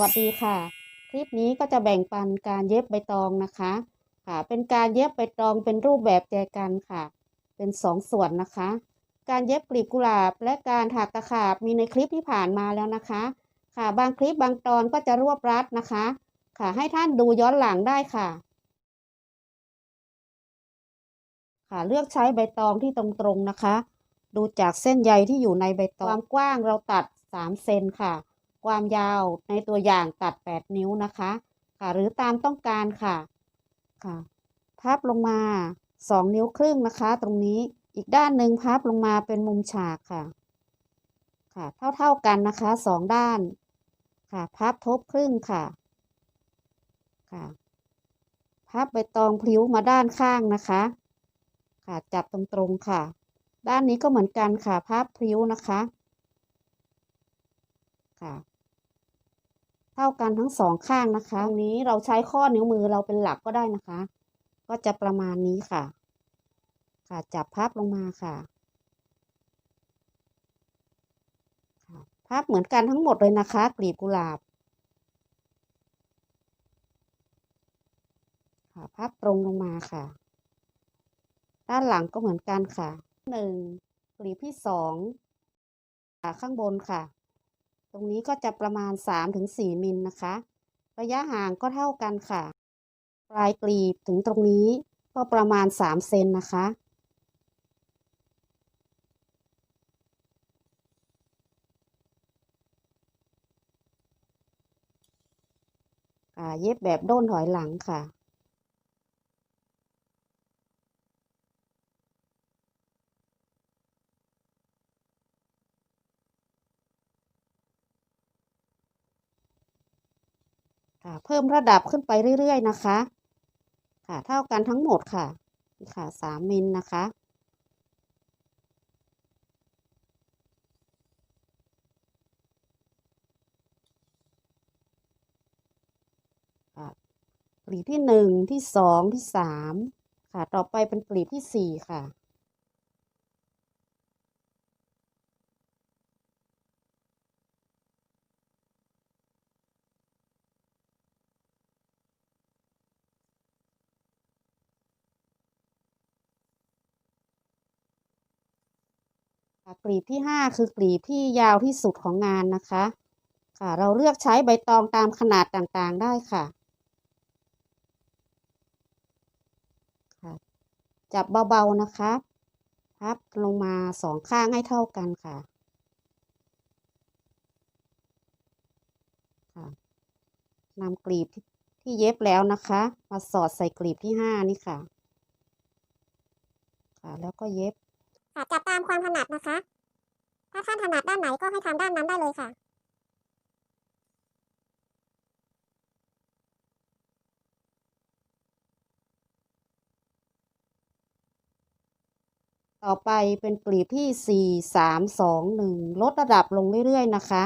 วัสดีค่ะ คลิปนี้ก็จะแบ่งปันการเย็บใบตองนะคะ ค่ะ เป็นการเย็บใบตองเป็นรูปแบบแจกันค่ะ เป็นสองส่วนนะคะ การเย็บกลีบกุหลาบ และการถักตะขาบมีในคลิปที่ผ่านมาแล้วนะคะ ค่ะ บางคลิปบางตอนก็จะรวบรัดนะคะ ค่ะ ให้ท่านดูย้อนหลังได้ค่ะ ค่ะ เลือกใช้ใบตองที่ตรงๆนะคะ ดูจากเส้นใยที่อยู่ในใบตองความกว้างเราตัด3เซนค่ะ ความยาวในตัวอย่างตัด 8 นิ้วนะคะค่ะหรือตามต้องการค่ะค่ะ พับลงมา 2 นิ้วครึ่งนะคะ ตรงนี้อีกด้านหนึ่งพับลงมาเป็นมุมฉากค่ะค่ะ เท่าๆกันนะคะสองด้านค่ะ พับทบครึ่งค่ะค่ะพับใบตองพลิ้วมาด้านข้างนะคะ ค่ะจับตรงๆค่ะ ด้านนี้ก็เหมือนกันค่ะพับพลิ้วนะคะค่ะ เท่ากันทั้งสองข้างนะคะตรงนี้เราใช้ข้อนิ้วมือเราเป็นหลักก็ได้นะคะ ก็จะประมาณนี้ค่ะ ค่ะจับพับลงมาค่ะค่ะพับเหมือนกันทั้งหมดเลยนะคะ กลีบกุหลาบค่ะพับตรงลงมาค่ะ ด้านหลังก็เหมือนกันค่ะหนึ่งกลีบที่สองค่ะข้างบนค่ะ ตรงนี้ก็จะประมาณ 3-4ถึงมิลนะคะ ระยะห่างก็เท่ากันค่ะ ปลายกลีบถึงตรงนี้ก็ประมาณ 3 เซนนะคะค่ะเย็บแบบโด้นถอยหลังค่ะ เพิ่มระดับขึ้นไปเรื่อยๆนะคะ ค่ะเท่ากันทั้งหมดค่ะนี่ค่ะสามมิลนะคะค่ะกลีบที่หนึ่งที่สองที่สามค่ะ ต่อไปเป็นกลีบที่สี่ค่ะ ค่ะกลีบที่ห้าคือกลีบที่ยาวที่สุดของงานนะคะ ค่ะ เราเลือกใช้ใบตองตามขนาดต่างๆได้ค่ะค่ะ จับเบาๆนะคะพับลงมาสองข้างให้เท่ากันค่ะค่ะนำกลีบที่ที่เย็บแล้วนะคะ มาสอดใส่กลีบที่ห้านี่ค่ะ ค่ะ แล้วก็เย็บ ค่ะจับตามความถนัดนะคะ ถ้าท่านถนัดด้านไหนก็ให้ทำด้านนั้นได้เลยค่ะต่อไปเป็นกลีบที่สี่สามสองหนึ่งลดระดับลงเรื่อย ๆ นะคะ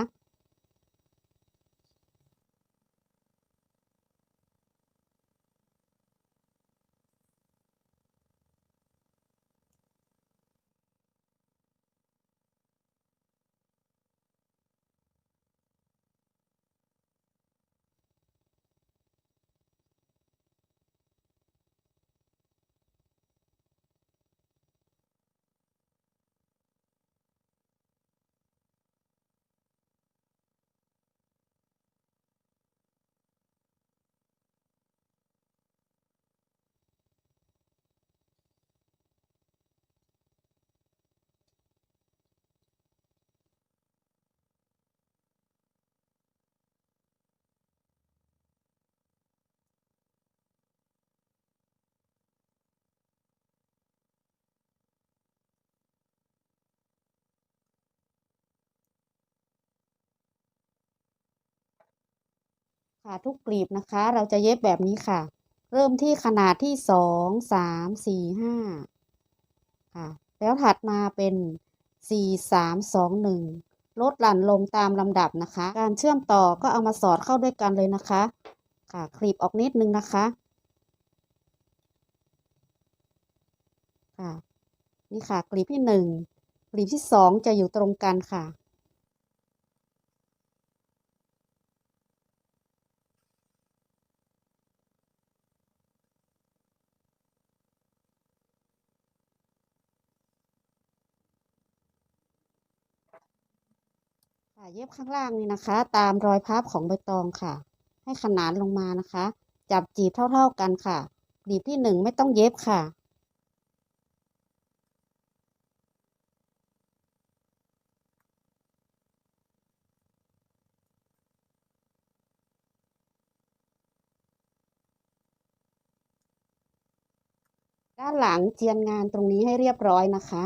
ค่ะทุกกลีบนะคะ เราจะเย็บแบบนี้ค่ะ เริ่มที่ขนาดที่สองสามสี่ห้าค่ะ แล้วถัดมาเป็นสี่สามสองหนึ่งลดหลั่นลงตามลำดับนะคะ การเชื่อมต่อก็เอามาสอดเข้าด้วยกันเลยนะคะ ค่ะคลีบออกนิดนึงนะคะ ค่ะ นี่ค่ะกลีบที่หนึ่งกลีบที่สองจะอยู่ตรงกันค่ะ เย็บข้างล่างนี่นะคะ ตามรอยพับของใบตองค่ะ ให้ขนานลงมานะคะ จับจีบเท่าๆกันค่ะกลีบที่หนึ่งไม่ต้องเย็บค่ะด้านหลังเจียนงานตรงนี้ให้เรียบร้อยนะคะ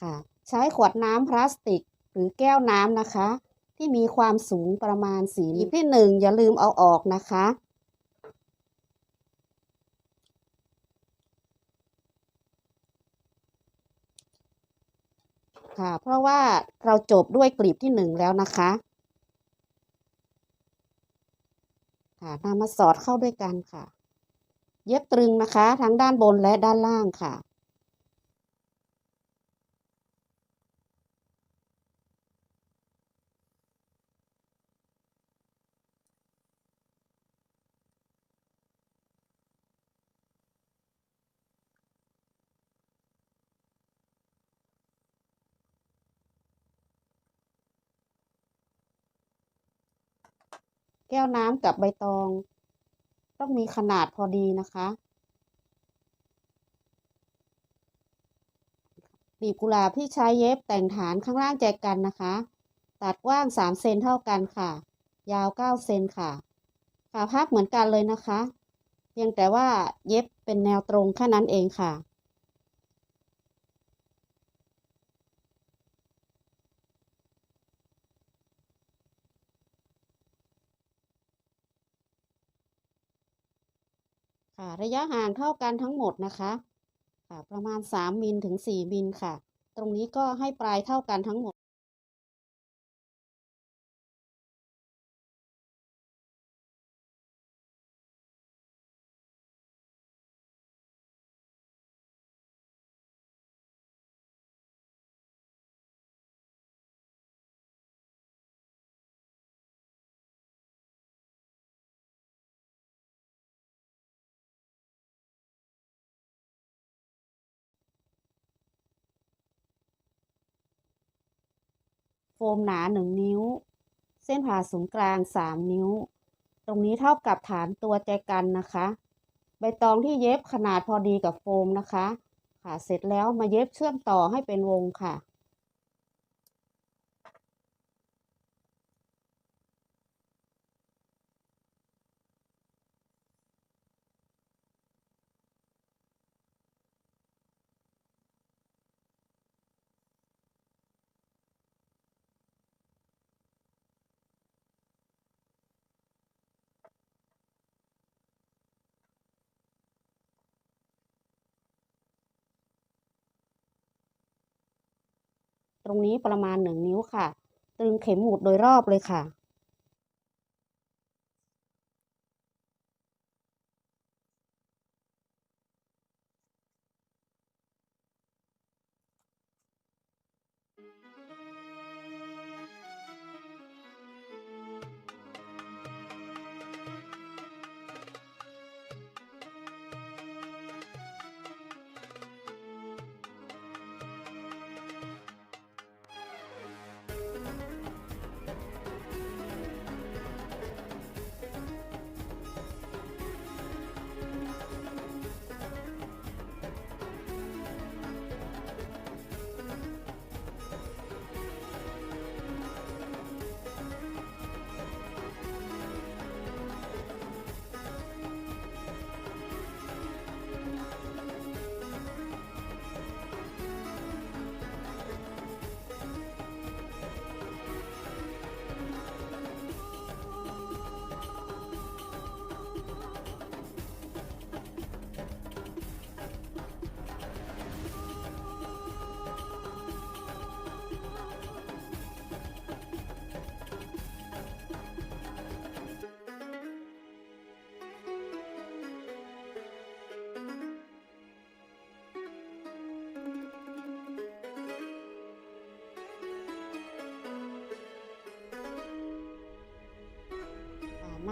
ค่ะ ใช้ขวดน้ำพลาสติกหรือแก้วน้ำนะคะ ที่มีความสูงประมาณสี่นิ้วที่หนึ่งอย่าลืมเอาออกนะคะ ค่ะ เพราะว่าเราจบด้วยกลีบที่หนึ่งแล้วนะคะค่ะนำมาสอดเข้าด้วยกันค่ะ เย็บตรึงนะคะ ทั้งด้านบนและด้านล่างค่ะ ก้วน้ำกับใบตอง ต้องมีขนาดพอดีนะคะกลีบกุหลาบที่ใช้เย็บแต่งฐานข้างล่างแจกันนะคะ ตัดกว้าง 3 เซนเท่ากันค่ะ ยาว 9 เซนค่ะขาพับเหมือนกันเลยนะคะ เพียงแต่ว่าเย็บเป็นแนวตรงแค่นั้นเองค่ะ ค่ะ ระยะห่างเท่ากันทั้งหมดนะคะค่ะประมาณ 3มิลถึง 4มิลค่ะ ตรงนี้ก็ให้ปลายเท่ากันทั้งหมด โฟมหนา 1 นิ้ว เส้นผ่าศูนย์กลาง 3 นิ้ว ตรงนี้เท่ากับฐานตัวแจกันนะคะ ใบตองที่เย็บขนาดพอดีกับโฟมนะคะ ค่ะ เสร็จแล้วมาเย็บเชื่อมต่อให้เป็นวงค่ะ ตรงนี้ประมาณ 1 นิ้วค่ะ ตรึงเข็มหมุดโดยรอบเลยค่ะ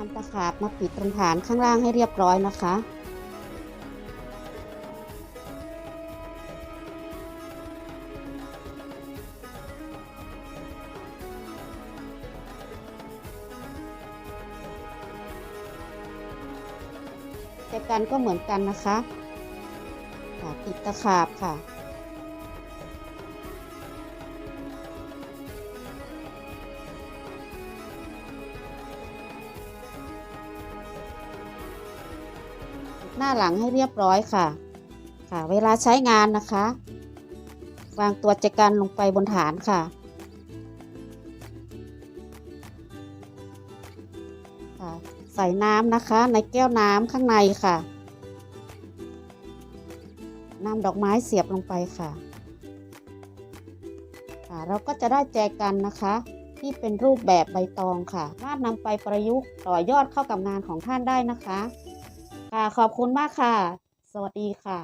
นำตะขาบมาปิดตรงฐานข้างล่างให้เรียบร้อยนะคะ แต่กันก็เหมือนกันนะคะติดตะขาบค่ะ น้าหลังให้เรียบร้อยค่ะ ค่ะ เวลาใช้งานนะคะ วางตัวแจกันลงไปบนฐานค่ะค่ะใส่น้ำนะคะในแก้วน้ำข้างในค่ะนำดอกไม้เสียบลงไปค่ะค่ะ เราก็จะได้แจกันนะคะ ที่เป็นรูปแบบใบตองค่ะสามารถนำไปประยุกต์ต่อยอดเข้ากับงานของท่านได้นะคะ ค่ะ ขอบคุณมากค่ะ สวัสดีค่ะ